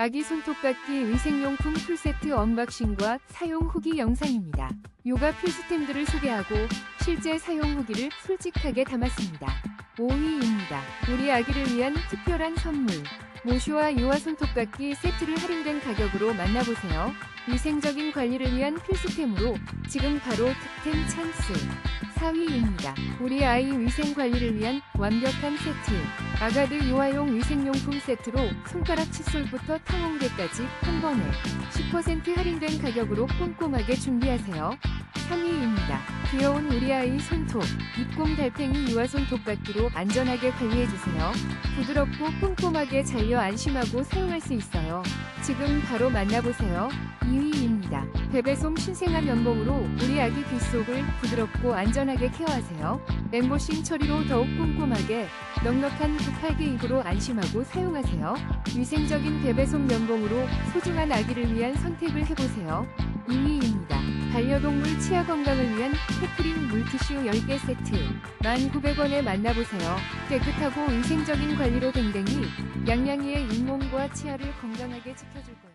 아기 손톱깎이 위생용품 풀세트 언박싱과 사용 후기 영상입니다. 요가 필수템들을 소개하고 실제 사용 후기를 솔직하게 담았습니다. 5위입니다. 우리 아기를 위한 특별한 선물. 모슈와 유아 손톱깎이 세트를 할인된 가격으로 만나보세요. 위생적인 관리를 위한 필수템으로 지금 바로 득템 찬스. 4위입니다. 우리 아이 위생 관리를 위한 완벽한 세트. 아가드 유아용 위생용품 세트로 손가락 칫솔부터 탕홍대까지 한 번에 10% 할인된 가격으로 꼼꼼하게 준비하세요. 3위입니다. 귀여운 우리 아이 손톱, 입곰 달팽이 유아 손톱깎이로 안전하게 관리해주세요. 부드럽고 꼼꼼하게 잘려 안심하고 사용할 수 있어요. 지금 바로 만나보세요. 2위입니다. 베베솜 신생아 면봉으로 우리 아기 귓속을 부드럽고 안전하게 케어하세요. 엠보싱 처리로 더욱 꼼꼼하게 넉넉한 98개 입으로 안심하고 사용하세요. 위생적인 베베솜 면봉으로 소중한 아기를 위한 선택을 해보세요. 2위입니다. 반려동물 치아 건강을 위한 페프린 물티슈 10개 세트 1,900원에 만나보세요. 깨끗하고 위생적인 관리로 댕댕이 양양이의 잇몸과 치아를 건강하게 지켜줄 거예요.